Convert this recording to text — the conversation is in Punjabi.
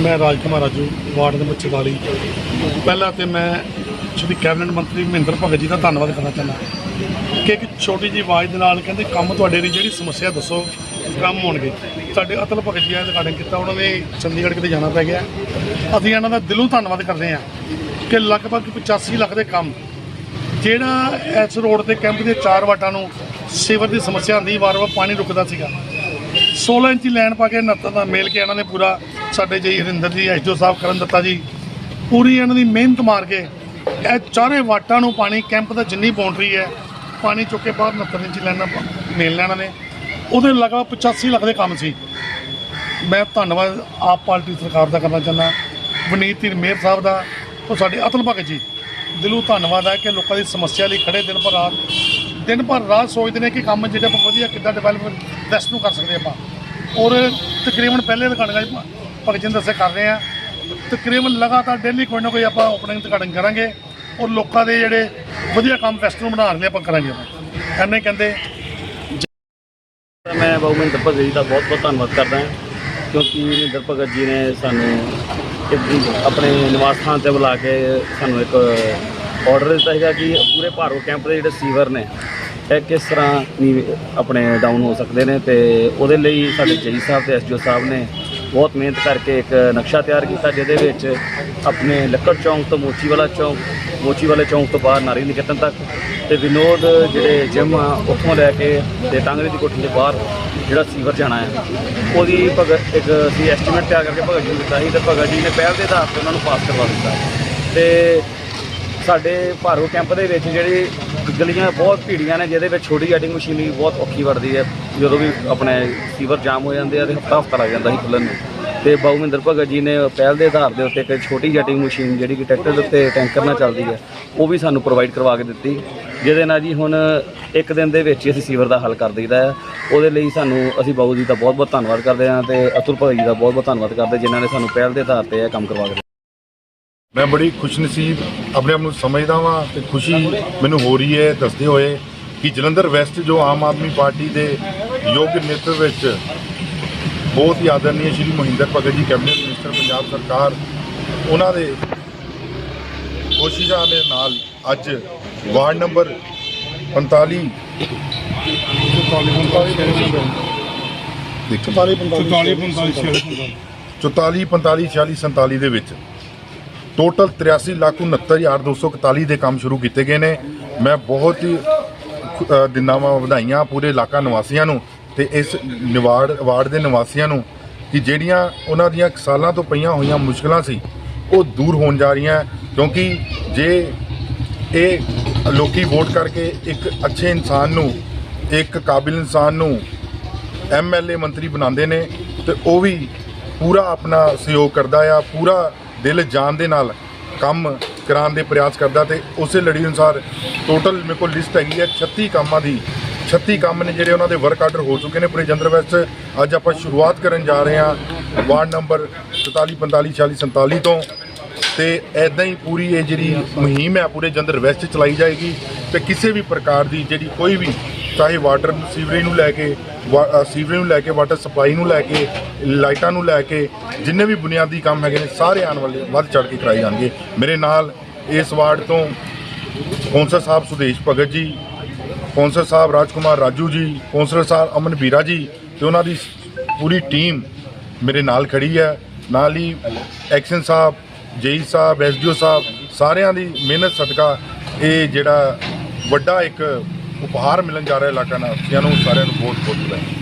ਮੈਂ ਰਾਜ ਕੁਮਾਰ ਰਾਜੂ, ਵਾਰਡ ਦੇ ਨੰਬਰ ਵਾਲੀ ਪਹਿਲਾਂ ਤੇ ਮੈਂ ਸ਼੍ਰੀ ਕੈਬਨਿਟ ਮੰਤਰੀ ਮਹਿੰਦਰ ਭਗਤ ਜੀ ਦਾ ਧੰਨਵਾਦ ਕਰਨਾ ਚਾਹੁੰਦਾ। ਕਿ ਇੱਕ ਛੋਟੀ ਜਿਹੀ ਆਵਾਜ਼ ਦੇ ਨਾਲ ਕਹਿੰਦੇ ਕੰਮ ਤੁਹਾਡੇ ਦੀ ਜਿਹੜੀ ਸਮੱਸਿਆ ਦੱਸੋ, ਕੰਮ ਹੋਣਗੇ। ਸਾਡੇ ਅਤਲ ਭਗਤ ਜੀ ਆ ਰਿਕਾਰਡਿੰਗ ਕੀਤਾ, ਉਹਨਾਂ ਨੇ ਚੰਡੀਗੜ੍ਹ ਕਿਤੇ ਜਾਣਾ ਪੈ ਗਿਆ। ਅਸੀਂ ਇਹਨਾਂ ਦਾ ਦਿਲੋਂ ਧੰਨਵਾਦ ਕਰਦੇ ਹਾਂ ਕਿ ਲਗਭਗ 85 ਲੱਖ ਦੇ ਕੰਮ, ਜਿਹੜਾ ਇਸ ਰੋਡ ਤੇ ਕੈਂਪ ਦੇ ਚਾਰ ਵਾਟਾਂ ਨੂੰ ਸੀਵਰ ਦੀ ਸਮੱਸਿਆ ਆਂਦੀ ਵਾਰ-ਵਾਰ ਪਾਣੀ ਰੁਕਦਾ ਸੀਗਾ। 16 ਇੰਚੀ ਲਾਈਨ ਪਾ ਕੇ ਨੱਤਾਂ ਦਾ ਮੇਲ ਕੇ ਇਹਨਾਂ ਨੇ ਪੂਰਾ ਸਾਡੇ ਜੀ ਹਰਿੰਦਰ ਜੀ ਐਸਡੀਓ ਸਾਹਿਬ, ਕਰਨ ਦਿੱਤਾ ਜੀ। ਪੂਰੀ ਇਹਨਾਂ ਦੀ ਮਿਹਨਤ ਮਾਰ ਕੇ ਇਹ ਚਾਰੇ ਵਾਟਾਂ ਨੂੰ ਪਾਣੀ, ਕੈਂਪ ਦਾ ਜਿੰਨੀ ਬਾਉਂਡਰੀ ਹੈ ਪਾਣੀ ਚੁੱਕ ਕੇ ਬਾਹਰ 69 ਇੰਚ ਲੈਣਾ ਪ- ਮੇਲ ਲੈਣਾ ਨੇ। ਉਹਦੇ ਲਗਭਗ 85 ਲੱਖ ਦੇ ਕੰਮ ਸੀ। ਮੈਂ ਧੰਨਵਾਦ ਆਪ ਪਾਰਟੀ ਸਰਕਾਰ ਦਾ ਕਰਨਾ ਚਾਹੁੰਦਾ। ਵਨੀਤ ਧੀਰ ਮੇਰ ਸਾਹਿਬ ਦਾ ਤੇ ਸਾਡੇ ਅਤਲ ਭਗਤ ਜੀ। ਦਿਲੋਂ ਧੰਨਵਾਦ ਹੈ ਕਿ ਲੋਕਾਂ ਦੀ ਸਮੱਸਿਆ ਲਈ ਖੜੇ ਦਿਨ ਭਰ ਰਾਤ ਦਿਨ ਭਰ ਰਾਤ ਸੋਚਦੇ ਨੇ ਕਿ ਕੰਮ ਜਿਹੜਾ ਆਪਾਂ ਵਧੀਆ ਕਿੱਦਾਂ ਡਿਵੈਲਪਮੈਂਟ ਬੈਸਟ ਨੂੰ ਕਰ ਸਕਦੇ ਆਪਾਂ। ਔਰ ਤਕਰੀਬਨ ਪਹਿਲੇ ਦੁਕਾਨਾਂ ਭਗਤ ਜੀ ਨੇ ਕਰ ਰਹੇ ਆ ਤਕਰੀਬਨ ਲਗਾਤਾਰ ਡੇਲੀ ਕੋਈ ਨਾ ਕੋਈ ਆਪਾਂ ਓਪਨਿੰਗ ਉਦਘਾਟਨ ਕਰਾਂਗੇ। ਔਰ ਲੋਕਾਂ ਦੇ ਜਿਹੜੇ ਵਧੀਆ ਕੰਮ ਬੈਸਟ ਨੂੰ ਬਣਾਉਣ ਲਈ ਆਪਾਂ ਕਰਾਂਗੇ ਐਨੇ ਕਹਿੰਦੇ। ਮੈਂ ਬਾਬੂ ਮਹਿੰਦਰ ਭਗਤ ਜੀ ਦਾ ਬਹੁਤ ਬਹੁਤ ਧੰਨਵਾਦ ਕਰਦਾ ਹਾਂ, ਕਿਉਂਕਿ ਮਹਿੰਦਰ ਭਗਤ ਜੀ ਨੇ ਸਾਨੂੰ ਆਪਣੇ ਨਿਵਾਸ ਸਥਾਨ ਤੇ ਬੁਲਾ ਕੇ ਸਾਨੂੰ ਇੱਕ ਆਰਡਰ ਦਿੱਤਾ ਸੀਗਾ ਕਿ ਪੂਰੇ ਭਾਰੋ ਕੈਂਪ ਦੇ ਜਿਹੜੇ ਸੀਵਰ ਨੇ, ਇਹ ਕਿਸ ਤਰ੍ਹਾਂ ਨੀ ਆਪਣੇ ਡਾਊਨ ਹੋ ਸਕਦੇ ਨੇ ਤੇ ਉਹਦੇ ਲਈ ਸਾਡੇ ਜਈ ਸਾਹਿਬ ਤੇ ਐਸਡੀਓ ਸਾਹਿਬ ਨੇ ਬਹੁਤ ਮਿਹਨਤ ਕਰਕੇ ਇੱਕ ਨਕਸ਼ਾ ਤਿਆਰ ਕੀਤਾ, ਜਿਹਦੇ ਵਿੱਚ ਆਪਣੇ ਲੱਕੜ ਚੌਂਕ ਤੋਂ ਮੋਚੀ ਵਾਲਾ ਚੌਂਕ ਮੋਚੀ ਵਾਲੇ ਚੌਂਕ ਤੋਂ ਬਾਹਰ ਨਾਰੀ ਨਿਕੇਤਨ ਤੱਕ ਤੇ ਵਿਨੋਦ ਜਿਹੜੇ ਜਿਮ ਆ, ਉੱਥੋਂ ਲੈ ਕੇ ਤੇ ਟਾਂਗਰੇ ਦੀ ਕੋਠੀ ਦੇ ਬਾਹਰ ਜਿਹੜਾ ਸੀਵਰ ਜਾਣਾ ਹੈ। ਉਹਦੀ ਭਗਤ ਇੱਕ ਅਸੀਂ ਐਸਟੀਮੇਟ ਤਿਆਰ ਕਰਕੇ ਭਗਤ ਜੀ ਨੂੰ ਦਿੱਤਾ ਸੀ ਤੇ ਭਗਤ ਜੀ ਨੇ ਪਹਿਲ ਦੇ ਆਧਾਰ ਤੇ ਉਹਨਾਂ ਨੂੰ ਪਾਸ ਕਰਵਾ ਦਿੱਤਾ। ਤੇ ਸਾਡੇ ਭਾਰੋ ਕੈਂਪ ਦੇ ਵਿੱਚ ਜਿਹੜੀ ਗਲੀਆਂ ਬਹੁਤ ਭੀੜੀਆਂ ਨੇ, ਜਿਹਦੇ ਵਿੱਚ ਛੋਟੀ ਐਡਿੰਗ ਮਸ਼ੀਨਰੀ ਬਹੁਤ ਔਖੀ ਵੜਦੀ ਹੈ। ਜਦੋਂ ਵੀ ਆਪਣੇ ਸੀਵਰ ਜਾਮ ਹੋ ਜਾਂਦੇ ਆ ਤੇ ਹਫਤਾ ਹਫਤਾ ਲੱਗ ਜਾਂਦਾ ਸੀ ਖੁੱਲ੍ਹਣ ਨੂੰ। ਤੇ ਬਾਊ ਮਹਿੰਦਰ ਭਗਤ ਜੀ ਨੇ ਪਹਿਲ ਦੇ ਆਧਾਰ ਦੇ ਉੱਤੇ ਇੱਕ ਛੋਟੀ ਜਟਿੰਗ ਮਸ਼ੀਨ ਜਿਹੜੀ ਕਿ ਟਰੈਕਟਰ ਦੇ ਉੱਤੇ ਟੈਂਕਰ ਨਾਲ ਚੱਲਦੀ ਹੈ, ਉਹ ਵੀ ਸਾਨੂੰ ਪ੍ਰੋਵਾਈਡ ਕਰਵਾ ਕੇ ਦਿੱਤੀ। ਜਿਹਦੇ ਨਾਲ ਜੀ ਹੁਣ ਇੱਕ ਦਿਨ ਦੇ ਵਿੱਚ ਹੀ ਅਸੀਂ ਸੀਵਰ ਦਾ ਹੱਲ ਕਰ ਦਈਦਾ ਹੈ। ਉਹਦੇ ਲਈ ਸਾਨੂੰ ਅਸੀਂ ਬਾਬੂ ਜੀ ਦਾ ਬਹੁਤ ਬਹੁਤ ਧੰਨਵਾਦ ਕਰਦੇ ਹਾਂ ਤੇ ਅਤੁਲ ਭਗਤ ਜੀ ਦਾ ਬਹੁਤ ਬਹੁਤ ਧੰਨਵਾਦ ਕਰਦੇ ਜਿਨ੍ਹਾਂ ਨੇ ਸਾਨੂੰ ਪਹਿਲ ਦੇ ਆਧਾਰ ਤੇ ਇਹ ਕੰਮ ਕਰਵਾ ਕੇ ਦਿੱਤਾ। ਮੈਂ ਬੜੀ ਖੁਸ਼ਨਸੀਬ ਆਪਣੇ ਆਪ ਨੂੰ ਸਮਝਦਾ ਵਾਂ ਤੇ ਖੁਸ਼ੀ ਮੈਨੂੰ ਹੋ ਰਹੀ ਹੈ, ਦੱਸਦੇ ਹੋਏ ਕਿ ਜਲੰਧਰ ਵੈਸਟ ਜੋ ਆਮ ਆਦਮੀ ਪਾਰਟੀ ਦੇ ਯੋਗ ਨੇਤਰ ਵਿੱਚ ਬਹੁਤ ਹੀ ਆਦਰਨੀय ਸ਼੍ਰੀ ਮਹਿੰਦਰ ਭਗਤ ਜੀ ਕੈਬਨਿਟ ਮਿਨਿਸਟਰ ਪੰਜਾਬ ਸਰਕਾਰ ਉਹਨਾਂ ਦੇ ਕੋਸ਼ਿਸ਼ਾਂ ਦੇ ਨਾਲ ਅੱਜ ਵਾਰਡ ਨੰਬਰ 45 44 45 44 45 46 47 ਦੇ ਵਿੱਚ। ਟੋਟਲ 83 ਲੱਖ 69241 ਦੇ ਕੰਮ ਸ਼ੁਰੂ ਕੀਤੇ ਗਏ ਨੇ। ਮੈਂ ਬਹੁਤ ਹੀ ਖੁ- ਅ, ਦਿਨਾਂ ਵਾਂ ਵਧਾਈਆਂ ਪੂਰੇ ਇਲਾਕਾ ਨਿਵਾਸੀਆਂ ਨੂੰ। ਤੇ ਇਸ ਨਿਵਾੜ ਵਾਰਡ ਦੇ ਨਿਵਾਸੀਆਂ ਨੂੰ ਕਿ ਜਿਹੜੀਆਂ ਉਹਨਾਂ ਦੀਆਂ ਸਾਲਾਂ ਤੋਂ ਪਈਆਂ ਹੋਈਆਂ ਮੁਸ਼ਕਲਾਂ ਸੀ, ਉਹ ਦੂਰ ਹੋਣ ਜਾ ਰਹੀਆਂ ਕਿਉਂਕਿ ਜੇ ਇਹ ਲੋਕੀ ਵੋਟ ਕਰਕੇ ਇੱਕ ਅੱਛੇ ਇਨਸਾਨ ਨੂੰ, ਇੱਕ ਕਾਬਿਲ ਇਨਸਾਨ ਨੂੰ ਐਮਐਲਏ ਮੰਤਰੀ ਬਣਾਉਂਦੇ ਨੇ ਤੇ ਉਹ ਵੀ ਪੂਰਾ ਆਪਣਾ ਸਹਿਯੋਗ ਕਰਦਾ ਆ, ਪੂਰਾ ਦਿਲ ਜਾਨ ਦੇ ਨਾਲ ਕੰਮ ਕਰਾਉਣ ਦੇ ਪ੍ਰਯਾਸ ਕਰਦਾ ਤੇ ਉਸੇ ਲੜੀ ਅਨੁਸਾਰ ਟੋਟਲ ਮੇਰੇ ਕੋਲ ਲਿਸਟ ਹੈਗੀ ਹੈ 36 ਕੰਮਾਂ ਦੀ 36 ਕੰਮ ਨੇ ਜਿਹੜੇ ਉਹਨਾਂ ਦੇ ਵਰਕ ਆਰਡਰ ਹੋ ਚੁੱਕੇ ਨੇ ਪੂਰੇ ਜੰਦਰ ਵੈਸਟ ਅੱਜ ਆਪਾਂ ਸ਼ੁਰੂਆਤ ਕਰਨ ਜਾ ਰਹੇ ਹਾਂ ਵਾਰਡ ਨੰਬਰ 44 45 46 47 ਤੋਂ। ਤੇ ਐਦਾਂ ਹੀ ਪੂਰੀ ਇਹ ਜਿਹੜੀ ਮੁਹਿੰਮ ਹੈ ਪੂਰੇ ਜੰਦਰ ਵੈਸਟ 'ਚ ਚਲਾਈ ਜਾਏਗੀ ਤੇ ਕਿਸੇ ਵੀ ਪ੍ਰਕਾਰ ਦੀ ਜਿਹੜੀ ਕੋਈ ਵੀ, ਚਾਹੇ ਵਾਟਰ ਸੀਵਰੇਜ ਨੂੰ ਲੈ ਕੇ, ਵਾ- ਸੀਵਰੇਜ ਨੂੰ ਲੈ ਕੇ ਵਾਟਰ ਸਪਲਾਈ ਨੂੰ ਲੈ ਕੇ, ਲਾਈਟਾਂ ਨੂੰ ਲੈ ਕੇ, ਜਿੰਨੇ ਵੀ ਬੁਨਿਆਦੀ ਕੰਮ ਹੈਗੇ ਨੇ ਸਾਰੇ ਆਉਣ ਵਾਲੇ ਵੱਧ ਚੜ ਕੇ ਕਰਾਏ ਜਾਣਗੇ। ਮੇਰੇ ਨਾਲ ਇਸ ਵਾਰਡ ਤੋਂ ਕੌਂਸਲ ਸਾਹਿਬ ਸੁਦੇਸ਼ ਭਗਤ ਜੀ ਕੌਂਸਲ ਸਾਹਿਬ ਰਾਜਕੁਮਾਰ ਰਾਜੂ ਜੀ, ਕੌਂਸਲਰ ਸਾਹਿਬ ਅਮਨ ਵੀਰਾ ਜੀ ਤੇ ਉਹਨਾਂ ਦੀ ਪੂਰੀ ਟੀਮ ਮੇਰੇ ਨਾਲ ਖੜੀ ਹੈ। ਨਾਲ ਹੀ ਐਕਸ਼ਨ ਸਾਹਿਬ, ਜੇਈ ਸਾਹਿਬ ਐਸਡੀਓ ਸਾਹਿਬ, ਸਾਰਿਆਂ ਦੀ ਮਿਹਨਤ ਸਦਕਾ ਇਹ ਜਿਹੜਾ ਵੱਡਾ ਇੱਕ ਉਪਹਾਰ ਮਿਲਣ ਜਾ ਰਿਹਾ ਇਲਾਕਾ ਨਿਵਾਸੀਆਂ ਨੂੰ ਸਾਰਿਆਂ ਨੂੰ ਬਹੁਤ ਬਹੁਤ ਵਧਾਈ